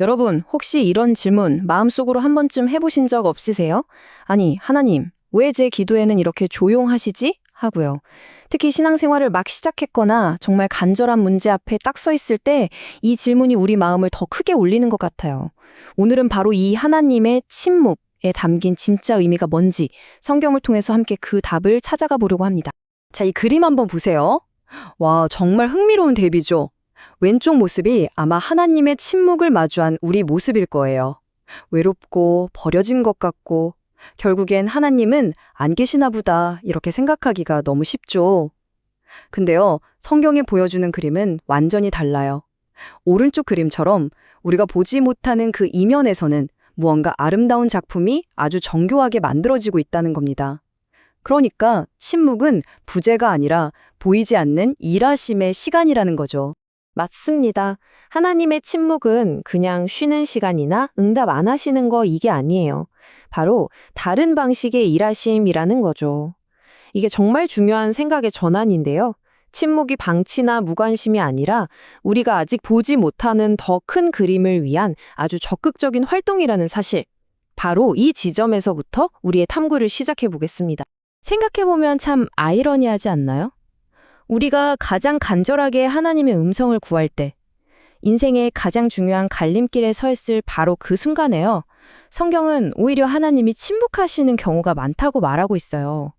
여러분, 혹시 이런 질문 마음속으로 한 번쯤 해보신 적 없으세요? 아니, 하나님, 왜 제 기도에는 이렇게 조용하시지? 하고요. 특히 신앙생활을 막 시작했거나 정말 간절한 문제 앞에 딱 서 있을 때 이 질문이 우리 마음을 더 크게 울리는 것 같아요. 오늘은 바로 이 하나님의 침묵에 담긴 진짜 의미가 뭔지 성경을 통해서 함께 그 답을 찾아가 보려고 합니다. 자, 이 그림 한번 보세요. 와, 정말 흥미로운 대비죠. 왼쪽 모습이 아마 하나님의 침묵을 마주한 우리 모습일 거예요. 외롭고 버려진 것 같고 결국엔 하나님은 안 계시나 보다 이렇게 생각하기가 너무 쉽죠. 근데요, 성경이 보여주는 그림은 완전히 달라요. 오른쪽 그림처럼 우리가 보지 못하는 그 이면에서는 무언가 아름다운 작품이 아주 정교하게 만들어지고 있다는 겁니다. 그러니까 침묵은 부재가 아니라 보이지 않는 일하심의 시간이라는 거죠. 맞습니다. 하나님의 침묵은 그냥 쉬는 시간이나 응답 안 하시는 거 이게 아니에요. 바로 다른 방식의 일하심이라는 거죠. 이게 정말 중요한 생각의 전환인데요. 침묵이 방치나 무관심이 아니라 우리가 아직 보지 못하는 더 큰 그림을 위한 아주 적극적인 활동이라는 사실. 바로 이 지점에서부터 우리의 탐구를 시작해 보겠습니다. 생각해보면 참 아이러니하지 않나요? 우리가 가장 간절하게 하나님의 음성을 구할 때, 인생의 가장 중요한 갈림길에 서 있을 바로 그 순간에요. 성경은 오히려 하나님이 침묵하시는 경우가 많다고 말하고 있어요.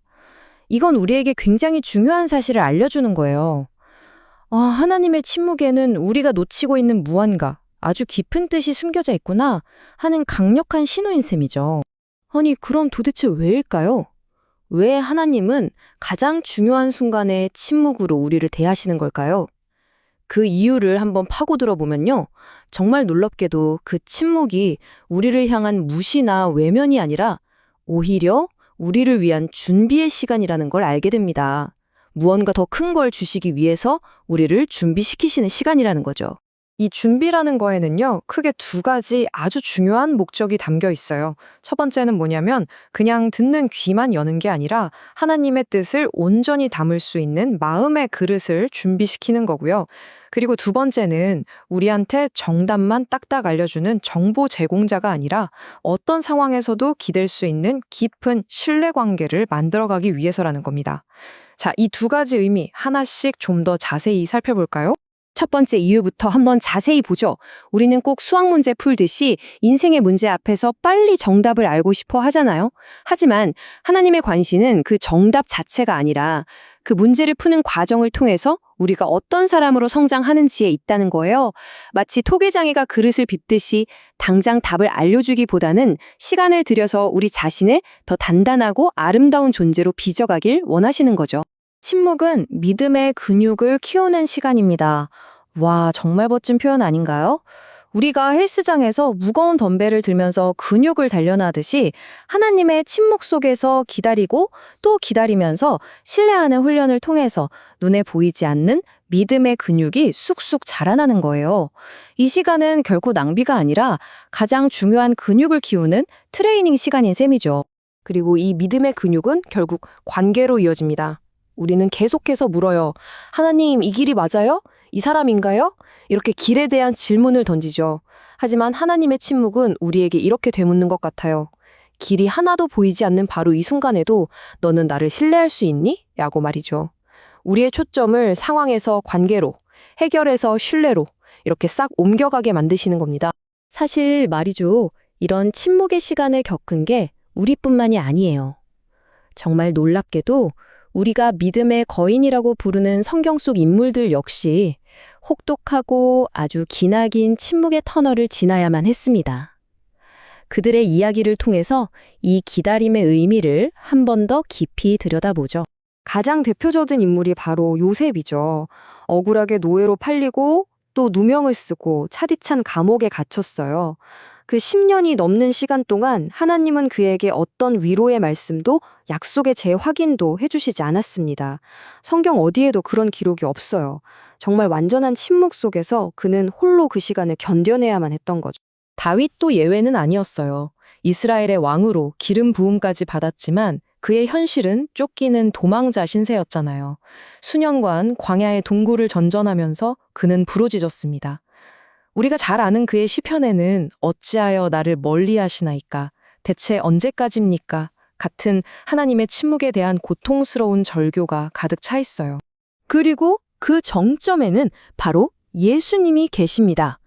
이건 우리에게 굉장히 중요한 사실을 알려주는 거예요. 아, 하나님의 침묵에는 우리가 놓치고 있는 무언가, 아주 깊은 뜻이 숨겨져 있구나 하는 강력한 신호인 셈이죠. 아니, 그럼 도대체 왜일까요? 왜 하나님은 가장 중요한 순간에 침묵으로 우리를 대하시는 걸까요? 그 이유를 한번 파고들어 보면요. 정말 놀랍게도 그 침묵이 우리를 향한 무시나 외면이 아니라 오히려 우리를 위한 준비의 시간이라는 걸 알게 됩니다. 무언가 더 큰 걸 주시기 위해서 우리를 준비시키시는 시간이라는 거죠. 이 준비라는 거에는요, 크게 두 가지 아주 중요한 목적이 담겨 있어요. 첫 번째는 뭐냐면, 그냥 듣는 귀만 여는 게 아니라 하나님의 뜻을 온전히 담을 수 있는 마음의 그릇을 준비시키는 거고요. 그리고 두 번째는 우리한테 정답만 딱딱 알려주는 정보 제공자가 아니라 어떤 상황에서도 기댈 수 있는 깊은 신뢰 관계를 만들어가기 위해서라는 겁니다. 자, 이 두 가지 의미 하나씩 좀 더 자세히 살펴볼까요? 첫 번째 이유부터 한번 자세히 보죠. 우리는 꼭 수학 문제 풀듯이 인생의 문제 앞에서 빨리 정답을 알고 싶어 하잖아요. 하지만 하나님의 관심은 그 정답 자체가 아니라 그 문제를 푸는 과정을 통해서 우리가 어떤 사람으로 성장하는지에 있다는 거예요. 마치 토개장이가 그릇을 빚듯이 당장 답을 알려주기보다는 시간을 들여서 우리 자신을 더 단단하고 아름다운 존재로 빚어가길 원하시는 거죠. 침묵은 믿음의 근육을 키우는 시간입니다. 와, 정말 멋진 표현 아닌가요? 우리가 헬스장에서 무거운 덤벨을 들면서 근육을 단련하듯이 하나님의 침묵 속에서 기다리고 또 기다리면서 신뢰하는 훈련을 통해서 눈에 보이지 않는 믿음의 근육이 쑥쑥 자라나는 거예요. 이 시간은 결코 낭비가 아니라 가장 중요한 근육을 키우는 트레이닝 시간인 셈이죠. 그리고 이 믿음의 근육은 결국 관계로 이어집니다. 우리는 계속해서 물어요. 하나님, 이 길이 맞아요? 이 사람인가요? 이렇게 길에 대한 질문을 던지죠. 하지만 하나님의 침묵은 우리에게 이렇게 되묻는 것 같아요. 길이 하나도 보이지 않는 바로 이 순간에도 너는 나를 신뢰할 수 있니? 라고 말이죠. 우리의 초점을 상황에서 관계로, 해결에서 신뢰로 이렇게 싹 옮겨가게 만드시는 겁니다. 사실 말이죠. 이런 침묵의 시간을 겪은 게 우리뿐만이 아니에요. 정말 놀랍게도 우리가 믿음의 거인이라고 부르는 성경 속 인물들 역시 혹독하고 아주 기나긴 침묵의 터널을 지나야만 했습니다. 그들의 이야기를 통해서 이 기다림의 의미를 한 번 더 깊이 들여다보죠. 가장 대표적인 인물이 바로 요셉이죠. 억울하게 노예로 팔리고 또 누명을 쓰고 차디찬 감옥에 갇혔어요. 그 10년이 넘는 시간 동안 하나님은 그에게 어떤 위로의 말씀도 약속의 재확인도 해주시지 않았습니다. 성경 어디에도 그런 기록이 없어요. 정말 완전한 침묵 속에서 그는 홀로 그 시간을 견뎌내야만 했던 거죠. 다윗도 예외는 아니었어요. 이스라엘의 왕으로 기름 부음까지 받았지만 그의 현실은 쫓기는 도망자 신세였잖아요. 수년간 광야의 동굴을 전전하면서 그는 부러지졌습니다. 우리가 잘 아는 그의 시편에는 어찌하여 나를 멀리 하시나이까? 대체 언제까지입니까? 같은 하나님의 침묵에 대한 고통스러운 절교가 가득 차 있어요. 그리고 그 정점에는 바로 예수님이 계십니다.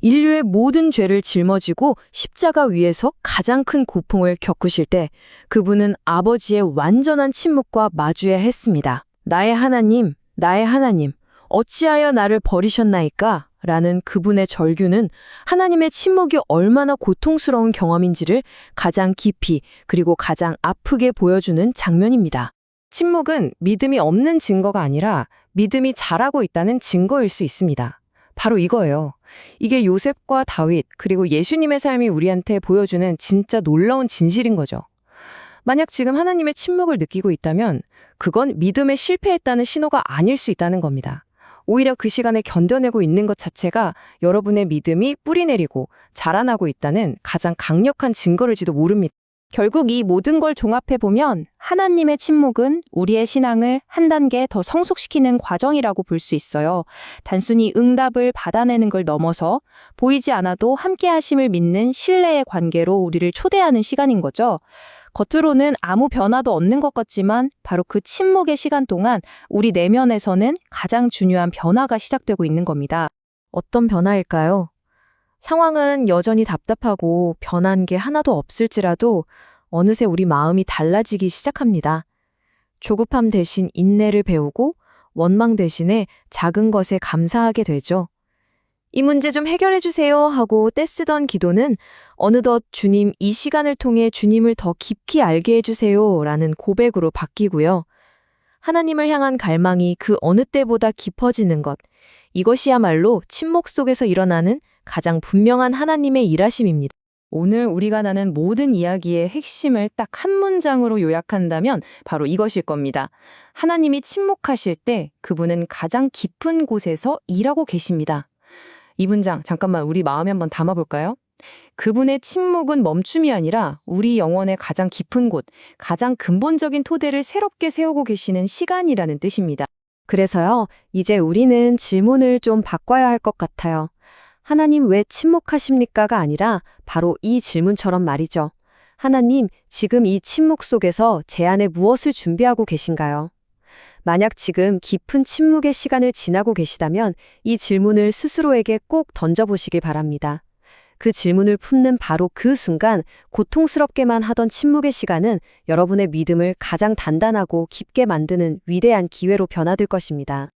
인류의 모든 죄를 짊어지고 십자가 위에서 가장 큰 고통을 겪으실 때 그분은 아버지의 완전한 침묵과 마주해야 했습니다. 나의 하나님, 나의 하나님, 어찌하여 나를 버리셨나이까? 라는 그분의 절규는 하나님의 침묵이 얼마나 고통스러운 경험인지를 가장 깊이 그리고 가장 아프게 보여주는 장면입니다. 침묵은 믿음이 없는 증거가 아니라 믿음이 잘하고 있다는 증거일 수 있습니다. 바로 이거예요. 이게 요셉과 다윗, 그리고 예수님의 삶이 우리한테 보여주는 진짜 놀라운 진실인 거죠. 만약 지금 하나님의 침묵을 느끼고 있다면 그건 믿음에 실패했다는 신호가 아닐 수 있다는 겁니다. 오히려 그 시간에 견뎌내고 있는 것 자체가 여러분의 믿음이 뿌리 내리고 자라나고 있다는 가장 강력한 증거일지도 모릅니다. 결국 이 모든 걸 종합해보면 하나님의 침묵은 우리의 신앙을 한 단계 더 성숙시키는 과정이라고 볼 수 있어요. 단순히 응답을 받아내는 걸 넘어서 보이지 않아도 함께 하심을 믿는 신뢰의 관계로 우리를 초대하는 시간인 거죠. 겉으로는 아무 변화도 없는 것 같지만 바로 그 침묵의 시간 동안 우리 내면에서는 가장 중요한 변화가 시작되고 있는 겁니다. 어떤 변화일까요? 상황은 여전히 답답하고 변한 게 하나도 없을지라도 어느새 우리 마음이 달라지기 시작합니다. 조급함 대신 인내를 배우고 원망 대신에 작은 것에 감사하게 되죠. 이 문제 좀 해결해 주세요 하고 떼쓰던 기도는 어느덧 주님 이 시간을 통해 주님을 더 깊이 알게 해주세요 라는 고백으로 바뀌고요. 하나님을 향한 갈망이 그 어느 때보다 깊어지는 것. 이것이야말로 침묵 속에서 일어나는 가장 분명한 하나님의 일하심입니다. 오늘 우리가 나눈 모든 이야기의 핵심을 딱 한 문장으로 요약한다면 바로 이것일 겁니다. 하나님이 침묵하실 때 그분은 가장 깊은 곳에서 일하고 계십니다. 이 문장 잠깐만 우리 마음에 한번 담아볼까요? 그분의 침묵은 멈춤이 아니라 우리 영혼의 가장 깊은 곳, 가장 근본적인 토대를 새롭게 세우고 계시는 시간이라는 뜻입니다. 그래서요, 이제 우리는 질문을 좀 바꿔야 할 것 같아요. 하나님 왜 침묵하십니까가 아니라 바로 이 질문처럼 말이죠. 하나님, 지금 이 침묵 속에서 제 안에 무엇을 준비하고 계신가요? 만약 지금 깊은 침묵의 시간을 지나고 계시다면 이 질문을 스스로에게 꼭 던져보시길 바랍니다. 그 질문을 품는 바로 그 순간 고통스럽게만 하던 침묵의 시간은 여러분의 믿음을 가장 단단하고 깊게 만드는 위대한 기회로 변화될 것입니다.